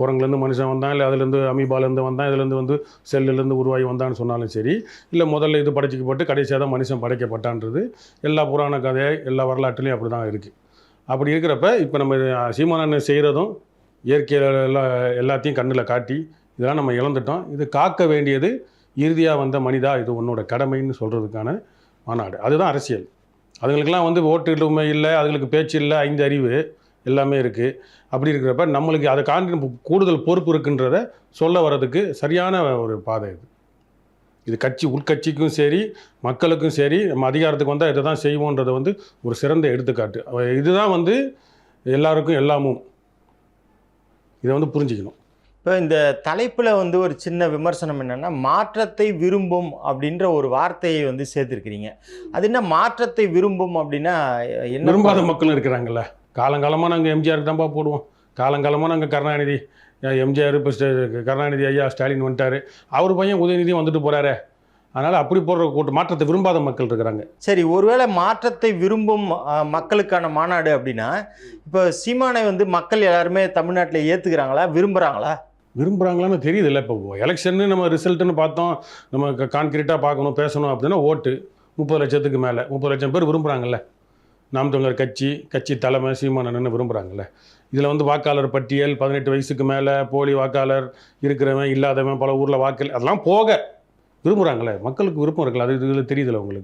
குரங்குலேருந்து மனுஷன் வந்தான் இல்லை அதுலேருந்து அமீபாலேருந்து வந்தான் இதுலேருந்து வந்து செல்லுலேருந்து உருவாகி வந்தான்னு சொன்னாலும் சரி இல்லை முதல்ல இது படைச்சிக்கப்பட்டு கடைசியாக தான் மனுஷன் படைக்கப்பட்டான்றது. எல்லா புராண கதை எல்லா வரலாற்றுலையும் அப்படி தான் இருக்குது அப்படி இருக்கிறப்ப இப்போ நம்ம சீமானன் செய்கிறதும் இயற்கையில் எல்லா எல்லாத்தையும் கண்ணில் காட்டி இதெல்லாம் நம்ம இழந்துட்டோம். இது காக்க வேண்டியது இறுதியாக வந்த மனிதா இது உன்னோட கடமைன்னு சொல்கிறதுக்கான மாநாடு. அதுதான் அரசியல். அதுங்களுக்கெல்லாம் வந்து ஓட்டு இல்லை அதுங்களுக்கு பேச்சு இல்லை ஐந்து அறிவு. எல்லாமே இருக்குது அப்படி இருக்கிறப்ப நம்மளுக்கு அதை காண்டி கூடுதல் பொறுப்பு இருக்குன்றத சொல்ல வர்றதுக்கு சரியான ஒரு பாதை இது. இது கட்சி உள்கட்சிக்கும் சரி மக்களுக்கும் சரி நம்ம அதிகாரத்துக்கு வந்தால் இதை தான் செய்வோன்றதை வந்து ஒரு சிறந்த எடுத்துக்காட்டு. இதுதான் வந்து எல்லாருக்கும் எல்லாமும். இதை வந்து புரிஞ்சுக்கணும். இப்போ இந்த தலைப்பில் வந்து ஒரு சின்ன விமர்சனம் என்னன்னா மாற்றத்தை விரும்பும் அப்படின்ற ஒரு வார்த்தையை வந்து சேர்த்துருக்கிறீங்க. அது என்ன மாற்றத்தை விரும்பும் அப்படின்னா என்ன விரும்பாத மக்களும் இருக்கிறாங்கல்ல. காலங்காலமாக நாங்கள் எம்ஜிஆருக்கு தான்ப்பா போடுவோம். காலங்காலமாக நாங்கள் கருணாநிதி எம்ஜிஆர் இப்போ கருணாநிதி ஐயா ஸ்டாலின் வந்துட்டார். அவர் பையன் உதயநிதியும் வந்துட்டு போகிறாரே அதனால் அப்படி போடுற கூட்டம் மாற்றத்தை விரும்பாத மக்கள் இருக்கிறாங்க. சரி ஒருவேளை மாற்றத்தை விரும்பும் மக்களுக்கான மாநாடு அப்படின்னா இப்போ சீமானை வந்து மக்கள் எல்லாருமே தமிழ்நாட்டில் ஏற்றுக்கிறாங்களா விரும்புகிறாங்களா விரும்புகிறாங்களான்னு தெரியுது இல்லை இப்போ எலெக்ஷன்னு நம்ம ரிசல்ட்டுன்னு பார்த்தோம். நம்ம கான்கிரீட்டாக பார்க்கணும் பேசணும் அப்படின்னா ஓட்டு. முப்பது லட்சத்துக்கு மேலே முப்பது லட்சம் பேர் விரும்புகிறாங்கல்ல நாம் தமிழர் கட்சி கட்சி தலைமை சீமானன்னு விரும்புகிறாங்கல்ல இதில் வந்து வாக்காளர் பட்டியல் பதினெட்டு வயசுக்கு மேலே போலி வாக்காளர் இருக்கிறவன் இல்லாதவன் பல ஊரில் வாக்கள் அதெல்லாம் போக விரும்புகிறாங்களே மக்களுக்கு விருப்பம் இருக்குல்ல அது இதில் தெரியுதுல்ல உங்களுக்கு?